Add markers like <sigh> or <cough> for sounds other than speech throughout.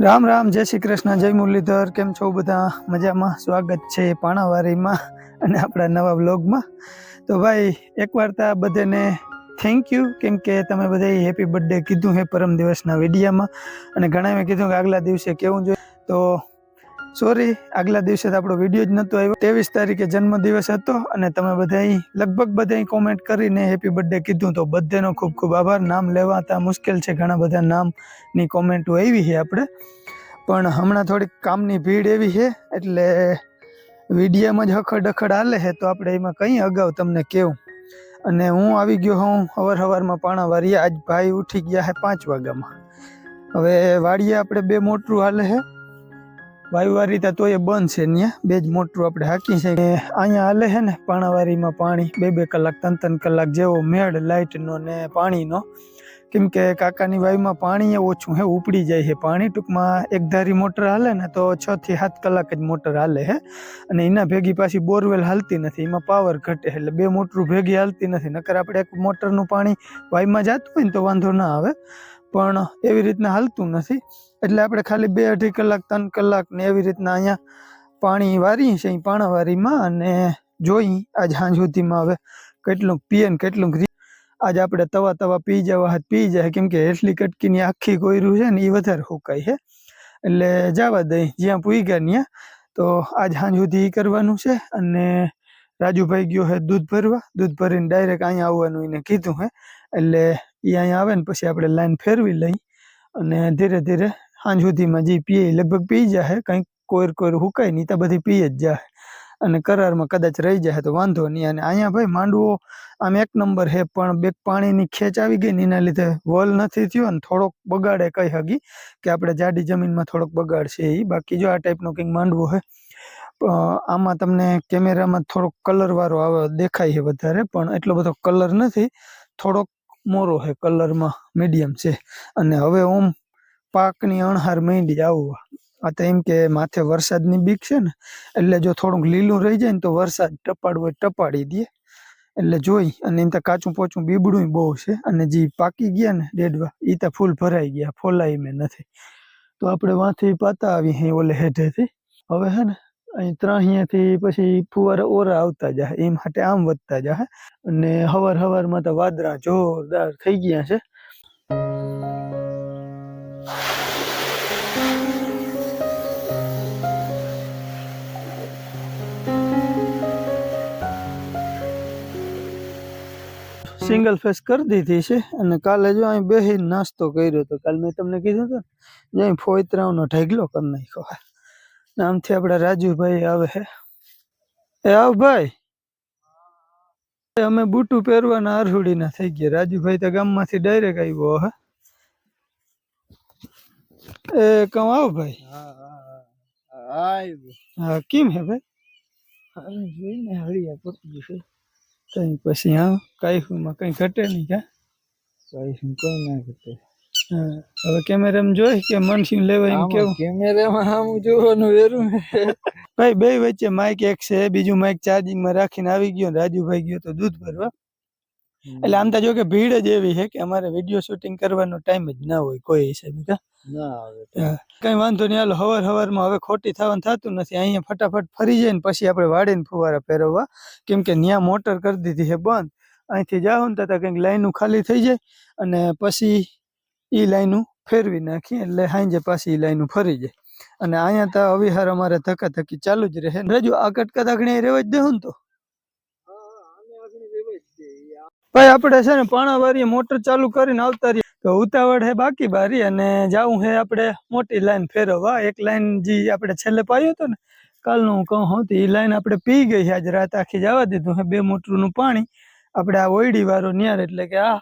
રામ રામ, જય શ્રી કૃષ્ણ, જય મુરલીધર, કેમ છો બધા? મજામાં? સ્વાગત છે પાણાવારીમાં અને આપણા નવા બ્લોગમાં તો ભાઈ એકવાર તો આ બધાને થેન્ક યુ કેમ કે તમે બધા હેપી બર્થડે કીધું હે પરમ દિવસના વિડીયામાં. અને ઘણા મેં કીધું કે આગલા દિવસે કેવું જોઈએ. તો સોરી, આગલા દિવસે તો આપણો વીડિયો જ નહોતો આવ્યો. ત્રેવીસ તારીખે જન્મદિવસ હતો અને તમે બધાય લગભગ બધાય કોમેન્ટ કરીને હેપી બર્થડે કીધું તો બધેનો ખૂબ ખૂબ આભાર. નામ લેવાતા મુશ્કેલ છે, ઘણા બધા નામની કોમેન્ટો આવી છે આપણે. પણ હમણાં થોડીક કામની ભીડ એવી છે, એટલે વિડીયામાં જ હખડ અખડ હાલે છે, તો આપણે એમાં કંઈ અગાઉ તમને કેવું? અને હું આવી ગયો હું હવાર હવારમાં પાણા વાળીએ આજ ભાઈ ઉઠી ગયા છે પાંચ વાગ્યામાં. હવે વાડીએ આપણે બે મોટરું હાલે છે. વાયુવારી તો તોય બંધ છે ત્યાં બે જ મોટરું આપણે હાકી છે. અહીંયા હાલે છે ને પાણાવારીમાં પાણી. બે બે કલાક, ત્રણ ત્રણ કલાક જેવો મેળ લાઇટનો ને પાણીનો. કેમ કે કાકાની વાયુમાં પાણી એ ઓછું હે, ઉપડી જાય છે પાણી. ટૂંકમાં એક ધારી મોટર હાલે ને તો છ થી સાત કલાક જ મોટર હાલે છે અને એના ભેગી પાછી બોરવેલ હાલતી નથી. એમાં પાવર ઘટે એટલે બે મોટરું ભેગી હાલતી નથી. નકર આપણે એક મોટરનું પાણી વાયુમાં જતું હોય ને તો વાંધો ના આવે. પણ એવી રીતના હાલતું નથી. એટલે આપણે ખાલી બે અઢી કલાક, ત્રણ કલાક ને એવી રીતના અહીંયા પાણી વારી છે અહીં પાણાવારીમાં અને જોઈ આજ સાંજ સુધીમાં હવે કેટલું પીએ ને કેટલું રી- આજ આપણે તવા તવા પી જવા પી જાય, કેમ કે એટલી કટકીની આખી કોયરું છે ને એ વધારે સુકાય છે. એટલે જવા દઈ જ્યાં પૂઈ ગયા ત્યાં તો આજ સાંજ સુધી કરવાનું છે અને રાજુભાઈ ગયો છે દૂધ ભરવા. દૂધ ભરીને ડાયરેક્ટ અહીંયા આવવાનું એને કીધું છે એટલે એ અહીંયા આવે ને પછી આપણે લાઈન ફેરવી લઈ અને ધીરે ધીરે સાંજ સુધીમાં જે પીએ લગભગ પી જાય કંઈક કોઈર કોઈર હુકાય નહીં તો બધી પી જ જાય અને કરારમાં કદાચ રહી જાય તો વાંધો નહીં. અને અહીંયા ભાઈ માંડવો આમ એક નંબર છે પણ બે પાણીની ખેંચ આવી ગઈ ને એના લીધે વલ નથી થયો અને થોડોક બગાડે કહી હગી કે આપણે જાડી જમીનમાં થોડોક બગાડશે એ બાકી જો આ ટાઈપનો કંઈક માંડવો છે આમાં તમને કેમેરામાં થોડોક કલરવાળો આવે દેખાય છે વધારે, પણ એટલો બધો કલર નથી. થોડોક મોરો છે કલરમાં મીડિયમ છે. અને હવે ઓમ પાકની અણહાર માંડી આવવા. આ તો એમ કે માથે વરસાદની બીક છે ને, એટલે જો થોડુંક લીલું રહી જાય ને તો વરસાદ ટપાડવો ટપાડી દે. એટલે જોઈ, અને એમ તો કાચું પોચું બીબડું બહુ છે. અને જે પાકી ગયા ને ડેડવા એ તો ફૂલ ભરાઈ ગયા ફોલાઈ મેં નથી. તો આપણે વાંથી પાતા આવી હે ઓલે હેઠેથી. હવે હે ને અહીં ત્રાહિયાથી પછી ફુવારા ઓરા આવતા જાય એમ માટે આમ વધતા જાય અને હવાર હવારમાં તો વાદળા જોરદાર થઈ ગયા છે. સિંગલ ફેસ કરી દીધી છે, અને કાલે જો અહીં બેસીને નાસ્તો કર્યો હતો કાલે મેં તમને કીધું હતું ને અહીં ફોયતરાવનો ઢગલો કરી નાખ્યો. છે ને આમથી આપણા રાજુભાઈ આવે છે. એ આવ ભાઈ. અમે બૂટું પહેરવાના આરહુડીના થઈ ગયા. રાજુભાઈ તો ગામમાંથી ડાયરેક્ટ આવ્યો હે. એ કહું આવ ભાઈ. હા કેમ હે ભાઈ? જોઈને હળિયા પતી કઈ પછી હા કાંઈ કઈ ઘટે નહીં કા? હા, હવે કેમેરામાં જોઈ કે મનસિંહ લેવાય એમ કેવું? કેમેરામાં આમ જોવાનું વેરું ભાઈ બે વચ્ચે માઇક એક છે બીજું માઇક ચાર્જિંગમાં રાખીને આવી ગયો રાજુભાઈ ગયો તો દૂધ ભરવા. એટલે આમ તો જો કે ભીડ જ એવી છે કે અમારે વીડિયો શૂટિંગ કરવાનો ટાઈમ જ ના હોય કોઈ હિસાબે કા કઈ વાંધો નહીં હાલો હવાર હવારમાં હવે ખોટી થવાનું થતું નથી. અહીંયા ફટાફટ ફરી જાય ને પછી આપણે વાડીને ફુવારા ફેરવવા. કેમ કે ત્યાં મોટર કરી દીધી છે બંધ. અહીંથી જાઓ ને તો કંઈક લાઈનું ખાલી થઈ જાય. અને પછી એ લાઈનું ફેરવી નાખીએ એટલે સાંજે પાછી એ લાઈનું ફરી જાય. અને અહીંયા તો અવિહાર અમારે ધક્કી ચાલુ જ રહે. રજુ આ કટકા ધાકણી રહેવા જ દેવું તો. ભાઈ, આપણે છે ને પાણાવારીએ મોટર ચાલુ કરીને આવતા રહીએ. તો ઉતાવળ હે બાકી બારી અને જાવું હે આપણે મોટી લાઈન ફેરવવા. એક લાઈન જે આપણે છેલ્લે પાયો હતો ને, કાલનું હું કહું હું એ લાઈન આપણે પી ગઈ છે આજે રાત આખી જવા દીધું હે બે મોટરનું પાણી. આપણે આ ઓયડી વાળો ન્યાર એટલે કે આ.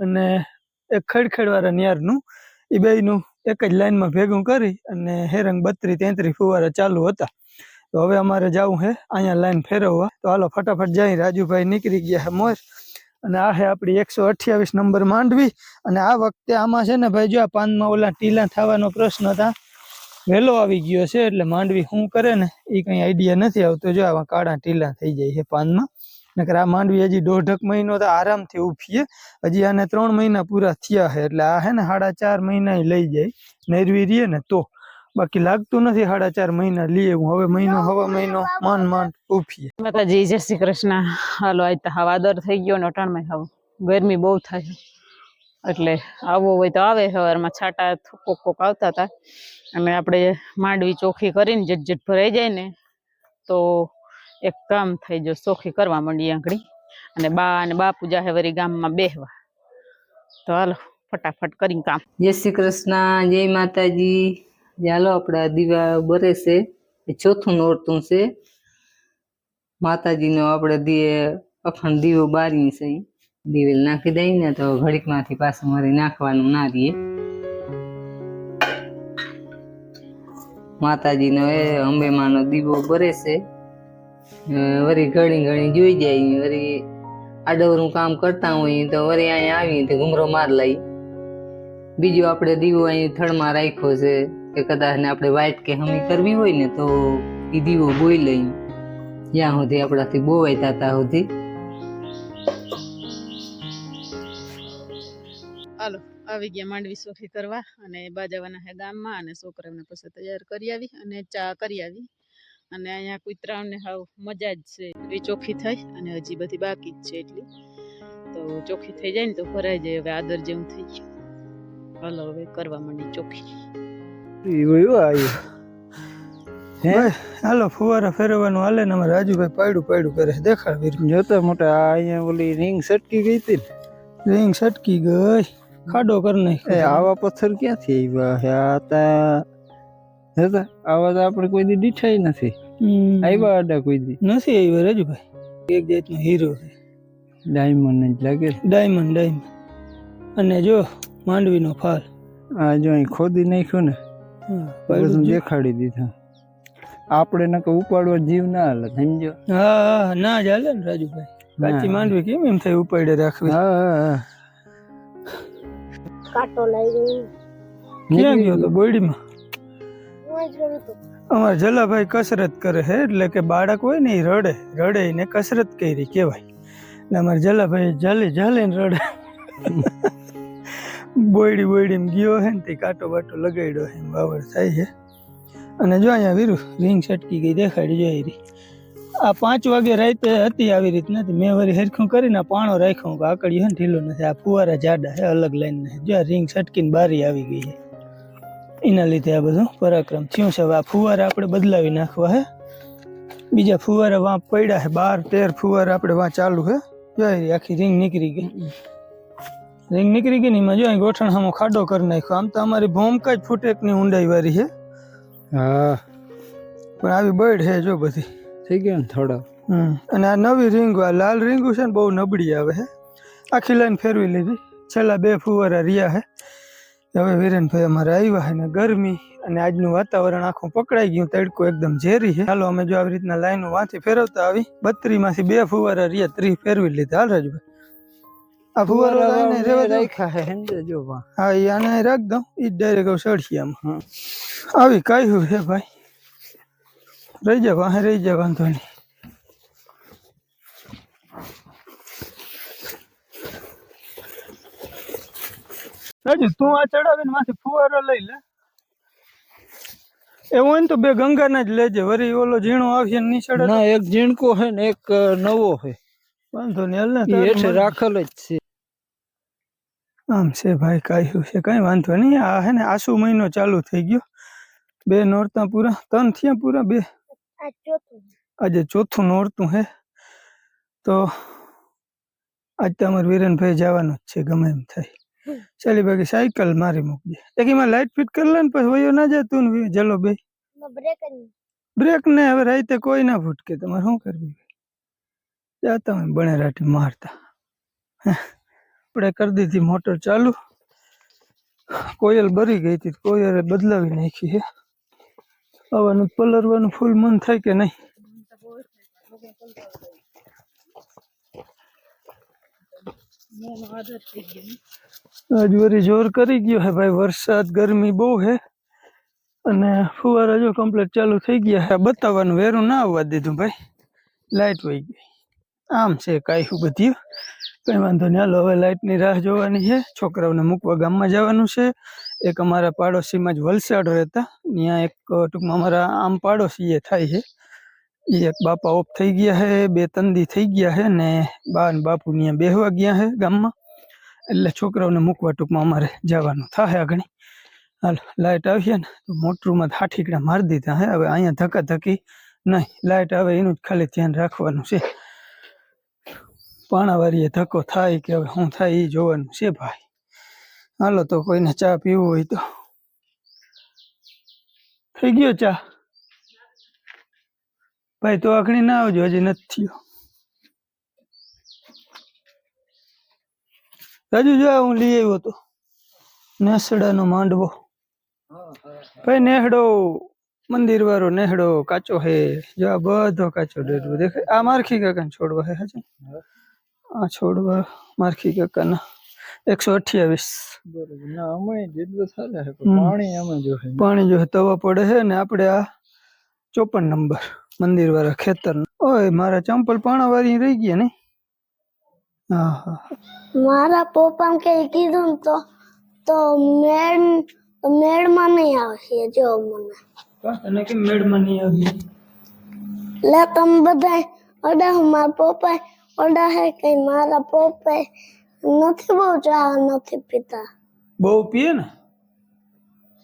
અને એક ખડખડવાળા નિયારનું, એ બેયનું એક જ લાઈનમાં ભેગું કરી અને હેરંગ બત્રી તેત્રી ફુવારા ચાલુ હતા. તો હવે અમારે જવું હે, અહીંયા લાઈન ફેરવવા. તો હાલો ફટાફટ જઈ, રાજુભાઈ નીકળી ગયા હે મોર. અને આ હે આપણી એકસો અઠ્યાવીસ નંબર માંડવી. અને આ વખતે આમાં છે ને ભાઈ જો આ પાનમાં ઓલા ટીલા થવાનો પ્રશ્ન હતા, વહેલો આવી ગયો છે એટલે માંડવી શું કરે ને એ કંઈ આઈડિયા નથી આવતો. જો આવા કાળા ટીલા થઈ જાય છે પાનમાં. નકર આ માંડવી હજી દોઢક મહિનો તો આરામથી ઉફીએ હજી આને ત્રણ મહિના પૂરા થયા છે એટલે આ હે ને સાડા ચાર મહિના લઈ જાય. નેરવી રહીએ ને તો. બાકી લાગતું નથી સાડા ચાર મહિના લઈએ હું. હવે મહિનો હવે મહિનો, માન માન ઉફીએ માતાજી જય શ્રી કૃષ્ણ. હાલો, આજ તો હવાદર થઈ ગયો ને અટાણમાં હવે. ગરમી બહુ થાય. એટલે આવવો હોય તો આવે. સવારમાં છાટા કોક કોક આવતા હતા. અને આપણે માંડવી ચોખ્ખી કરીને જટ જટ ભરાઈ જાય ને, તો એક કામ થઈ જો સોખી કરવા માંડી આંગળી. અને બા અને બાપુ જાહે વળી ગામમાં બેહવા. તો હાલો, ફટાફટ કરીને કામ. જય શ્રી કૃષ્ણ, જય માતાજી. ચાલો આપણા દીવા બરે છે, એ ચોથું નોરતું છે. માતાજીનો આપણે દીએ અખંડ દીવો બારી છે. દીવેલ નાખી દઈ ને તો ઘડીકમાંથી પાછું મારી નાખવાનું ના રહીએ માતાજીનો એ અંબેમાનો દીવો બરે છે. વળી ઘણી ઘણી જોઈ જાય, વરી આડવરું કામ કરતા હોય તો વળી અહીંયા આવી તો ઘુમરો માર લઈ. બીજું આપણે દીવો અહીં થળમાં રાખ્યો છે, કે કદાચ ને આપણે વાઈટ કે હમી કરવી હોય ને તો એ દીવો બોઈ લઈ. જ્યાં સુધી આપણાથી બોવાય તાતા સુધી. હાલો, આવી ગયા માંડવી સોખી કરવા અને બાજાવાના હે ગામમાં અને છોકરાઓને પછી તૈયાર કરી આવી અને ચા કરી આવી. અને અહીંયા કૂતરાઓને હાવ મજા જ છે. એ ચોખ્ખી થઈ અને હજી બધી બાકી જ છે એટલી. તો ચોખ્ખી થઈ જાય ને તો ભરાઈ જાય. હવે આદર જેવું થઈ ગયું. હાલો હવે કરવા માંડી ચોખ્ખી. હાલો ફુવારા ફેરવવાનું હાલે ને અમારે રાજુભાઈ પાડું પાડું કરે છે. દેખાડ જોતા મોટા આ અહીંયા ઓલી રિંગ સટકી ગઈ હતી ને. રિંગ સટકી ગઈ. ખાડો કરી આવા પથ્થર ક્યાંથી આવ્યા? છે આ તા જોતા આવા તો આપણે કોઈ દી દીઠાઈ નથી. હમ. આવ્યા આડા કોઈ દી. નથી આવ્યા રાજુભાઈ. એક જાતનો હીરો છે. ડાયમંડ જ લાગે ડાયમંડ ડાયમંડ અને જો માંડવીનો ફાલ. આ જો અહીં ખોદી નાખ્યું ને હા, બધું દેખાડી દીધું. આપણે નકર ઉપાડવા જીવ ના હાલે સમજો? હા ના જ હાલે ને રાજુભાઈ. કાચી માંડવી કેમ એમ થાય ઉપાડે રાખવી? હા લઈ ગયો ક્યાં ગયો તો બોયડીમાં અમારા જલાભાઈ કસરત કરે છે એટલે કે બાળક હોય ને એ રડે રડે ને કસરત કરી કહેવાય. ને અમારા જલાભાઈ જાલે ને રડે. બોયડી બોયડી ગયો હે ને તે કાંટો બાટો લગાડ્યો હે વાવડ થાય છે અને જો અહીંયા વીરુ, રિંગ છટકી ગઈ દેખાડી જોઈ રહી. આ પાંચ વાગે રાતે હતી, આવી રીત નથી. મેં વળી હરખું કરીને પાણો રાખ્યો કે આકડી હે ઢીલો નથી. આ ફુવારા જાડા હે, અલગ લાઈન જો રિંગ છટકીને બારી આવી ગઈ છે એના લીધે આ બધું પરાક્રમ થયું છે. હવે આ ફુવારા આપણે બદલાવી નાખવા હે. બીજા ફુવારા વાં પડ્યા છે બાર તેર ફુવારા આપણે વાં ચાલુ છે જોઈ આખી રિંગ નીકળી ગઈ. રિંગ નીકળી ગઈ ને એમાં જો ગોઠણ સામો ખાડો કરી નાખ્યો. આમ તો અમારી ભોમકા જ ફૂટેકની ઊંડાઈ વાળી છે હા. પણ આવી બળ છે જો બધી. થઈ ગયો ને થોડો. અને આ નવી રીંગો આ લાલ રીંગો છે ને બહુ નબળી આવે છે આખી લાઈન ફેરવી લીધી. છેલ્લા બે ફુવારા રહ્યા છે હવે વિરેનભાઈ અમારે આવ્યા છે ને ગરમી અને આજનું વાતાવરણ આખું પકડાઈ ગયું તડકો એકદમ ઝેરી છે. ચાલો અમે જો આવી રીતના લાઈનો વાંચી ફેરવતા આવી. બત્રી માંથી બે ફુવારા રહ્યા ત્રીસ ફેરવી લીધા. હાલ રાજભાઈ. આ ફુવારો લાઈને રેવા રાખ્યા હે જો હા એ આને રાખ દઉં એ ડાયરેક્ટ સળખી આમ. આવી કાયું છે ભાઈ. રહી જા વાહે રહી જા વાંધો નહીં. રાજુ તું આ ચડાવીને માથે ફુવારો લઈ લે. એવું હોય ને તો બે ગંગાના જ લેજે. વરી ઓલો ઝીણો આવશે ને નીચે ના એક ઝીણકો હે ને એક નવો હે. વાંધો નહીં હાલ ને હેઠે રાખેલ જ છે. આમ છે ભાઈ કાંઈ છે? કઈ વાંધો નહીં. આ હે ને આસુ મહિનો ચાલુ થઈ ગયો. બે નોરતા પૂરા ત્રણ થયા પૂરા બે. આજે ચોથું નોરતું હે. તો આજ તમારે વીરેનભાઈ જવાનું જ છે ગમે એમ થાય. ચાલી બાકી સાયકલ મારી મૂકજે એક એમાં લાઈટ ફિટ કરી લે ને પછી વયો ના જતું ને વી- જલો બે. બ્રેક ને હવે રાતે કોઈ ના ફૂટકે. તમારે શું કરવી? જાતા હોય બને રાટી મારતા. આપણે કરી દીધી મોટર ચાલુ. કોયલ બરી ગઈ હતી. કોયલે બદલાવી નાખી છે. આવવાનું પલરવાનું ફૂલ મન થાય કે નહીં? આજ વરી જોર કરી ગયો હે ભાઈ, વરસાદ, ગરમી બહુ હે. અને ફુવારા જો કમ્પ્લીટ ચાલુ થઈ ગયા હે. બતાવવાનું વેરું ના આવવા દીધું ભાઈ. લાઇટ વહી ગઈ. આમ છે કાયું બધી. કંઈ વાંધો નહીં. હાલો, હવે લાઇટની રાહ જોવાની છે. છોકરાઓને મૂકવા ગામમાં જવાનું છે. એક અમારા પાડોશીમાં જ વલસાડ રહેતા. ત્યાં એક ટૂંકમાં અમારા આમ પાડોશી એ થાય છે. એક બાપા ઓફ થઈ ગયા છે બે તંદી થઈ ગયા છે ને બા ને બાપુ ત્યાં બેહવા ગયા છે ગામમાં. એટલે છોકરાઓને મૂકવા ટૂંકમાં અમારે જવાનું થાય આગળ. હાલો લાઇટ આવી છે ને, તો મોટરમાં હાઠીકડા મારી દીધા હે. હવે અહીંયા ધક્કા ધક્કી નહીં લાઇટ આવે એનું જ ખાલી ધ્યાન રાખવાનું છે. પાણાવારીએ ધક્કો થાય કે હવે શું થાય એ જોવાનું છે ભાઈ. હાલો તો કોઈને ચા પીવું હોય તો. થઈ ગયો ચા? ભાઈ તો આખણી ના આવજો હજી નથી થયો. રાજુ જો હું લઈ આવ્યો તો નેસડાનો માંડવો. ભાઈ નેહડો મંદિર વાળો નેહડો કાચો હે. જો આ બધો કાચો ડેડવો દેખાય. આ મારખી કાકાને છોડવા હે હજુ. આ છોડવા મારખી કાકાના. એકસો અઠ્યાવીસ. પાણી જો તવા પડે છે ને આપણે આ ચોપન નંબર. મંદિર વાળા ખેતર ઓય મારા ચંપલ પાણા વાળી રહી ગયા ને? હા હા મારા પપ્પા કઈ કીધું ને તો તો મેડ મેળમાં નહીં આવશે જો મને. તને કેમ મેળમાં નહીં આવશે? લે તમ બધા અડા મારા પપ્પા અડા હે કઈ. મારા પપ્પા નથી બહુ ચા નથી પીતા. બહુ પીએ ને?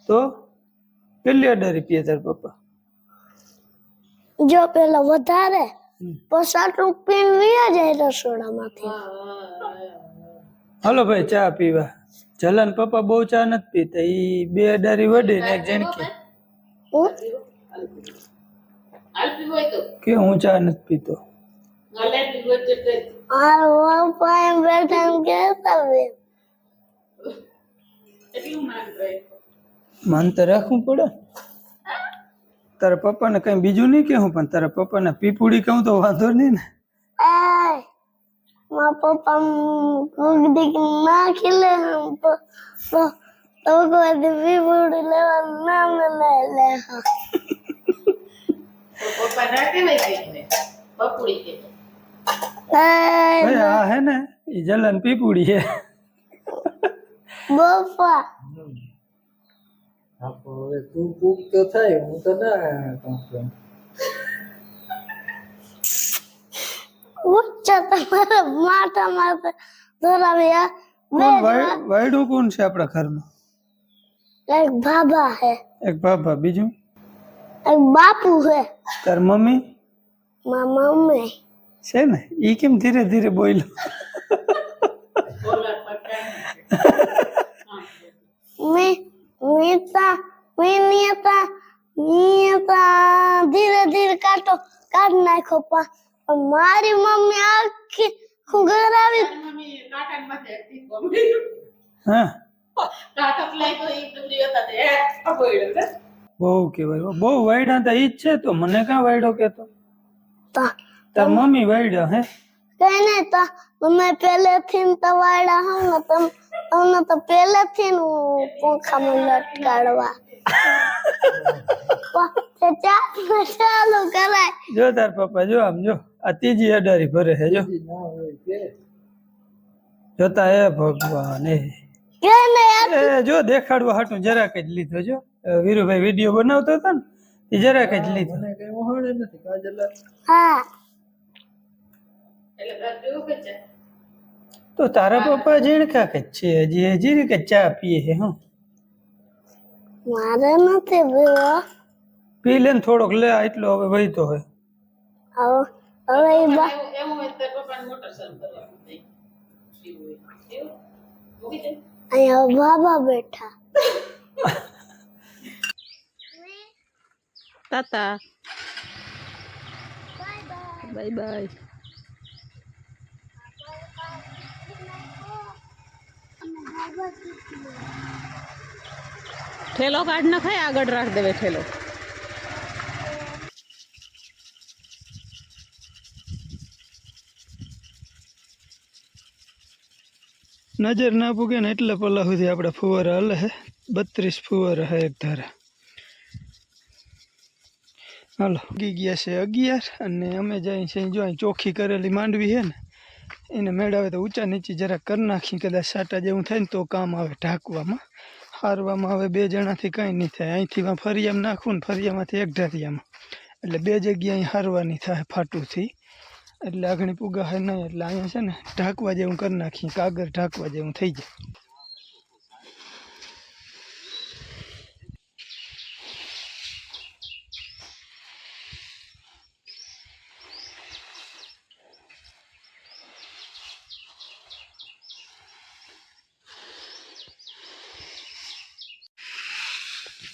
તો? કેટલી અડારી પીએ તાર પપ્પા? જો પેલા વધારે લઈ પીને વીયા જાય રસોડામાંથી. હાલો ભાઈ ચા પીવા. જલન પપ્પા બહુ ચા નથી પીતા. ઈ બે અડારી વડે ને એક જણકી. કે હું ચા નથી પીતો? માન તો રાખવું પડે. તારા પપ્પાને કઈ બીજું નહીં કેવું પણ તારા પપ્પાને પીપુડી કહું તો વાંધો નહીં ને. મારા પપ્પા કુગડીક ના ખીલે તો તો તો કોઈ દી લેવાનું નામ લે આ હે ને ઈ જલન પીપુડી હે બપ્પા આપો હવે તું કૂક તો થાય હું તો ના કમ્પ્લેન ઉચ્ચા તમારા માથા માથે ધરાવ્યા કોણ વાય- વાયડું કોણ છે આપણા ઘરમાં? એક બાબા હે. એક બાબા બીજું? એક બાપુ હે. તાર મમ્મી? મા મમ્મી. છે ને? ઈ કેમ ધીરે ધીરે બોલ્યો? વીરતા વિનિયતા નિયતા ધીરે ધીરે કાટો કાઢ નાખો પા. મારી મમ્મી આખી હું ઘર આવી બહુ કેવાય બહુ વાયડા તો ઈ છે તો મને કા વાયડો કેતો તા મમ્મી વાયડો હે? કઈ નઈ તા તમે પહેલેથી તવાડા હો ને તમ તમને તો પહેલેથી હું પંખામાં લટકાડવા. <laughs> ચાલો કરાય. જો તાર પપ્પા જો આમ જો. અતિજી અડારી ભરે જો. કે. જોતા એ ભગવાન. એ કે નહીં એ જો દેખાડવા હાટું જરાક જ લીધો જો. વીરુભાઈ વીડિયો બનાવતો હતો ને એ જરાક જ લીધો. હા વહાડે નથી કાજલા હા તો તારા પપ્પા જીણકા કે છે? હજી હજી કચ્ચા ચા પીએ છે હું. મારે નથી પીવો. પી લે ને થોડોક લે એટલો હવે વહીતો હોય. હવે હવે ઈ બા અહીંયા બાબા બેઠા. તાતા. Bye bye. ઠેલો કાઢ નખાય આગળ રાખ દેવે ઠેલો. નજર ના પૂગે ને એટલે પલ્લા સુધી આપણે ફુવારા હલે હે. બત્રીસ ફુવારા હે એક ધારા. હાલો, ગી ગયા છે અગિયાર અને અમે જઈ છે, જો ચોખ્ખી કરેલી માંડવી છે ને એને મેળવે તો ઊંચા નીચી જરા કરી નાખી, કદાચ સાટા જેવું થાય ને તો કામ આવે ઢાંકવામાં. હારવામાં આવે બે જણાથી કાંઈ નહીં થાય. અહીંથી ફરિયામ નાખવું ને ફરિયામાંથી એક ઢારિયામાં એટલે બે જગ્યાએ હારવાની થાય ફાટુંથી. એટલે આગળ પુગા હે નહીં, એટલે અહીંયા છે ને ઢાંકવા જેવું કરી નાખીએ કાગર ઢાંકવા જેવું થઈ જાય.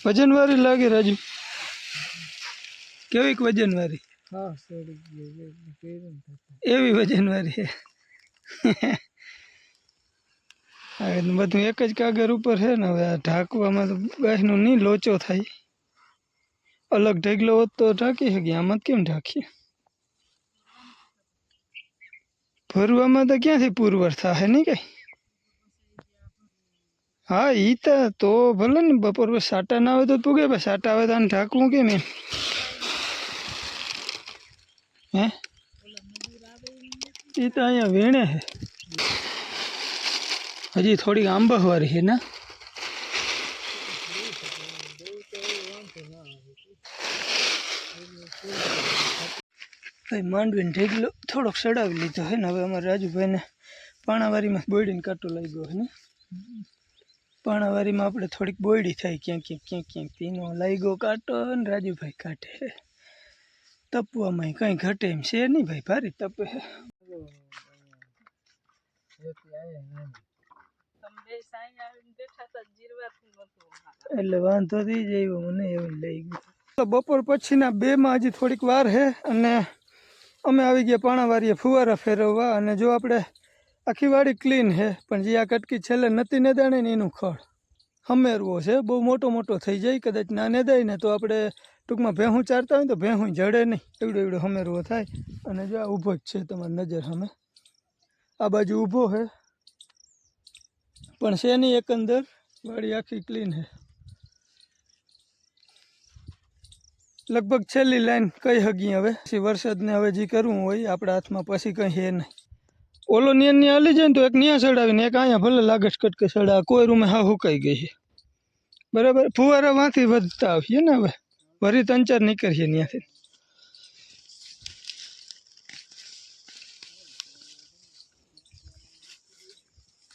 વજનવાળી લાગે રાજુ. કેવીક વજનવાળી હા સડી ગયો એટલે કર્યું ને તો. એવી વજનવાળી છે હવે તો બધું એક જ કાગળ ઉપર છે ને હવે આ ઢાંકવામાં તો ગાયનો નહીં લોચો થાય. અલગ ઢગલો હોત તો ઢાંકી શકીએ આમાં તો કેમ ઢાંકીએ? ભરવામાં તો ક્યાંથી પુરવર થાય નહીં કઈ? હા, ઈ તો ભલે ને બપોર પછી સાટા ના આવે તો પૂગે પણ સાટા આવે તો આને ઢાંકવું કેમ એમ હે? એ તો અહીંયા વીણે હે હજી થોડીક આંબહવારી છે ને? ભાઈ, માંડવીને ઢેગલો થોડોક સડાવી લીધો હે ને, હવે અમારે રાજુભાઈને પાણાવારીમાં બોડીને કાંટો લાગ્યો હે ને? પાણાવારીમાં આપણે થોડીક બોયડી થાય. ક્યાંક ક્યાંક ક્યાંક ક્યાંક તેનો લાઈગો કાંટો ને રાજુભાઈ છે તપવામાં કંઈ ઘટે એમ છે નહીં ભાઈ? ભારી તપે. એટલે વાંધો થઈ જાય મને એવું લઈ ગયું બપોર પછીના બેમાં હજી થોડીક વાર છે અને અમે આવી ગયા પાણાવારીએ ફુવારા ફેરવવા અને જો આપણે આખી વાડી ક્લીન છે, પણ જે આ કટકી છેલ્લે નથી નેદાણે ને એનું ખડ. હમેરવો છે, બહુ મોટો મોટો થઈ જાય, કદાચ ના નેદાય ને તો આપણે ટૂંકમાં ભેહું ચારતા હોય ને તો ભેહું જડે નહીં. એવડો એવડો હમેરવો થાય. અને જો આ ઊભો જ છે તમારી નજર સામે. આ બાજુ ઊભો છે. પણ નહીં એકંદર વાડી આખી ક્લીન છે. લગભગ છેલ્લી લાઈન કઈ હગી હવે. પછી વરસાદને હવે જે કરવું હોય, આપણા હાથમાં પછી કંઈ હે નહીં. ઓલો નિયનની હાલી જાય ને તો એક ન્યા સડાવીને એક અહીંયા ભલે લાગસ કટકે સડા કોઈ રૂમે હા હુકાઈ ગઈ છે. બરાબર? ફુવારા માંથી વધતા આવીએ ને હવે. વરી ત્રણ ચાર નીકળીએ ત્યાંથી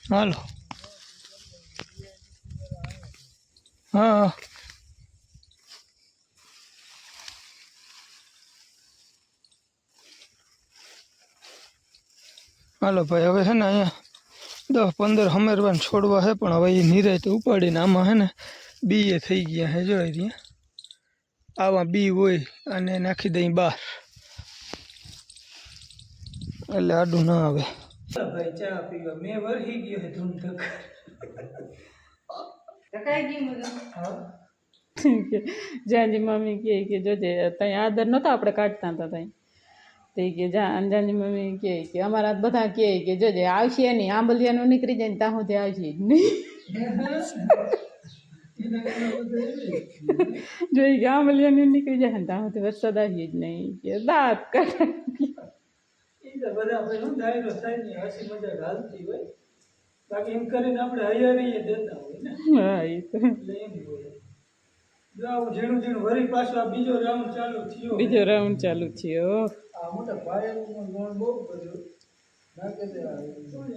હાલો. હા. હાલો ભાઈ હવે છે ને અહીંયા દસ પંદર હમેરવાન છોડવા છે પણ હવે એ નિરાય તો ઉપાડીને આમાં છે ને બીએ થઈ ગયા છે જો રહ્યા આવા બી હોય અને નાખી દઈ બહાર એટલે આડું ના આવે. ભાઈ ચા પીવા. મેં વરહી ગયો છે ધૂમ તક જાજી મમ્મી કહે કે જોજે ત્યાં આદર નહોતા આપણે કાઢતા હતા ત્યાં તે કે જા અંજાની મમ્મી કહે કે અમારા બધા કહે કે જોજે આવશે નહીં આંબલિયાનું નીકળી જાય ને ત્યાં સુધી આવશે જ નહીં. જોઈ કે આંબલિયાનું નીકળી જાય ને ત્યાં સુધી વરસાદ આવીએ જ નહીં. કે દાંત કાઢે. હોય. બાકી એમ કરીને આપણે હૈયારી દેતા હોય ને. હા એ તો એટલે એમ હોય જો આવું ઝીણું ઝીણું. વળી પાછું આ બીજો રાઉન્ડ ચાલુ થયો. બીજો રાઉન્ડ ચાલુ થયો. આ મોટા પાયાનું ગુણ બહુ બધું. નાખી દે આપણે શું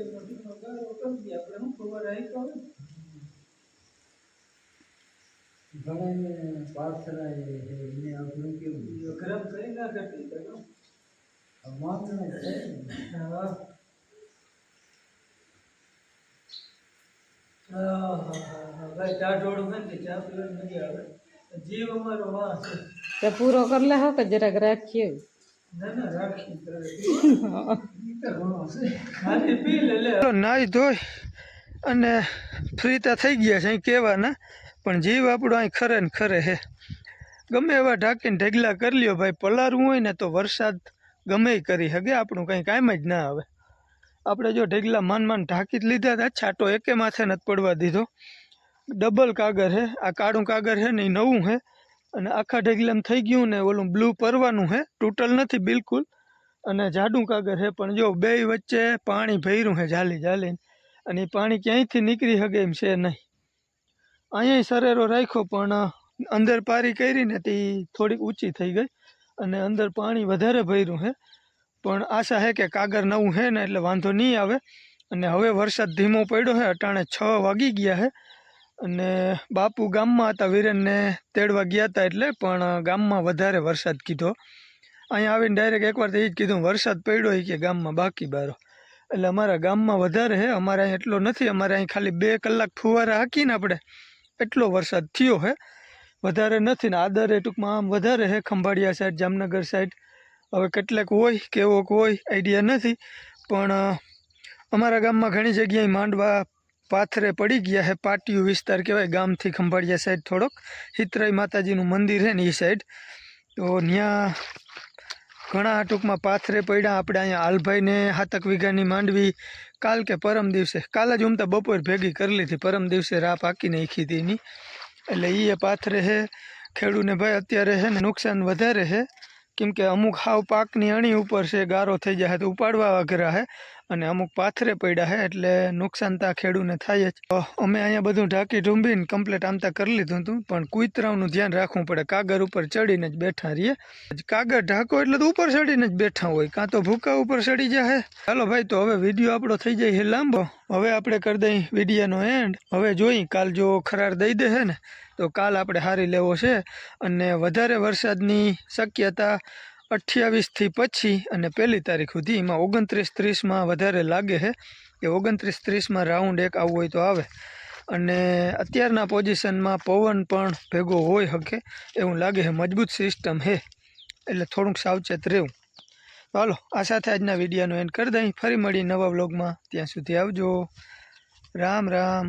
ખબર આવી તો એ છે, એને આપણું કેવું બીજો ગરમ કરી ના કરતી તો. હા. આહાહાહા. ભાઈ ટાઢોળું નથી ચા પીવાનું નથી આવે. જીવ અમારો તો પૂરો કરી લે હો કે જરાક રાખીએ. ના ના રાખી <laughs> ખાલી પી લે લે. નાઈ ધોઈ અને ફ્રી તો થઈ ગયા છે અહીં કહેવાના. પણ જીવ આપણો અહીં ખરે ને ખરે હે ગમે એવા ઢાંકીને ઢગલા કરી લ્યો ભાઈ પલારવું હોય ને તો વરસાદ ગમે કરી હગે આપણું કંઈ કામ જ ના આવે. આપણે જો ઢગલા માન માન ઢાંકી જ લીધા હતા છાંટો એકે માથે નથી પડવા દીધો. ડબલ કાગર હે, આ કાળું કાગર હે ને એ નવું હે. અને આખા ઢગલામ થઈ ગયું ને ઓલું બ્લુ પરવાનું હે, ટોટલ નથી બિલકુલ. અને જાડું કાગર છે પણ જો બે વચ્ચે પાણી ભર્યું છે જાલી જાલીને અને એ પાણી ક્યાંયથી નીકળી શકે એમ છે નહીં. અહીંયા સરેરો રાખ્યો, પણ અંદર પારી કરીને તે થોડીક ઊંચી થઈ ગઈ. અને અંદર પાણી વધારે ભર્યું છે પણ આશા છે કે કાગર નવું છે ને એટલે વાંધો નહીં આવે. અને હવે વરસાદ ધીમો પડ્યો છે અટાણે છ વાગી ગયા છે અને બાપુ ગામમાં હતા, વિરેનને તેડવા ગયા હતા એટલે પણ ગામમાં વધારે વરસાદ કીધો. અહીંયા આવીને ડાયરેક્ટ એકવાર તો એ જ કીધું, વરસાદ પડ્યો એ કે ગામમાં બાકી બારો. એટલે અમારા ગામમાં વધારે છે અમારે અહીં એટલો નથી, અમારે અહીં ખાલી બે કલાક ફુવારા હાકીને આપણે એટલો વરસાદ થયો છે વધારે નથી ને આદરે ટૂંકમાં આમ વધારે છે ખંભાળિયા સાઈડ જામનગર સાઈડ હવે કેટલાક હોય કેવોક હોય આઈડિયા નથી. પણ અમારા ગામમાં ઘણી જગ્યાએ માંડવા પાથરે પડી ગયા છે પાટિયું વિસ્તાર કહેવાય ગામથી ખંભાળિયા સાઈડ થોડોક હિતરાઈ માતાજીનું મંદિર છે ને એ સાઈડ તો ત્યાં ઘણા ટૂંકમાં પાથરે પડ્યા આપણે અહીંયા આલભાઈને હાતક વીઘાની માંડવી કાલ કે પરમ દિવસે કાલ જ ઉમતા બપોર ભેગી કરી લીધી પરમ દિવસે રા પાકી નાખી હતી એની એટલે એ પાથરે છે ખેડૂને ભાઈ અત્યારે છે ને નુકસાન વધારે છે કેમ કે અમુક હાવ પાકની અણી ઉપર છે ગારો થઈ જાય તો ઉપાડવા અઘરા છે અને અમુક પાથરે પડ્યા છે એટલે નુકસાન તો ખેડૂને થાય જ. અમે અહીંયા બધું ઢાંકી ઢૂંબીને કમ્પ્લીટ આમતા કરી લીધું હતું, પણ કુતરાઓનું ધ્યાન રાખવું પડે. કાગર ઉપર ચડીને જ બેઠા રહીએ. કાગર ઢાંકો એટલે તો ઉપર ચડીને જ બેઠા હોય, કાં તો ભૂકા ઉપર ચડી જાય ચાલો ભાઈ, તો હવે વીડિયો આપણો થઈ જાય છે લાંબો. હવે આપણે કરી દઈ વિડીયાનો એન્ડ હવે જોઈ, કાલ જો ખરાર દઈ દે છે ને, તો કાલ આપણે હારી લેવો છે. અને વધારે વરસાદની શક્યતા અઠ્યાવીસથી પછી અને પહેલી તારીખ સુધી એમાં ઓગણત્રીસ ત્રીસમાં વધારે લાગે છે કે ઓગણત્રીસ ત્રીસમાં રાઉન્ડ એક આવું હોય તો આવે. અને અત્યારના પોઝિશનમાં પવન પણ ભેગો હોય શકે એવું લાગે છે મજબૂત સિસ્ટમ છે એટલે થોડુંક સાવચેત રહેવું. ચાલો આ સાથે આજના વિડીયોનો એન્ડ કરી દઈ. ફરી મળી નવા વ્લોગમાં ત્યાં સુધી આવજો. રામ રામ.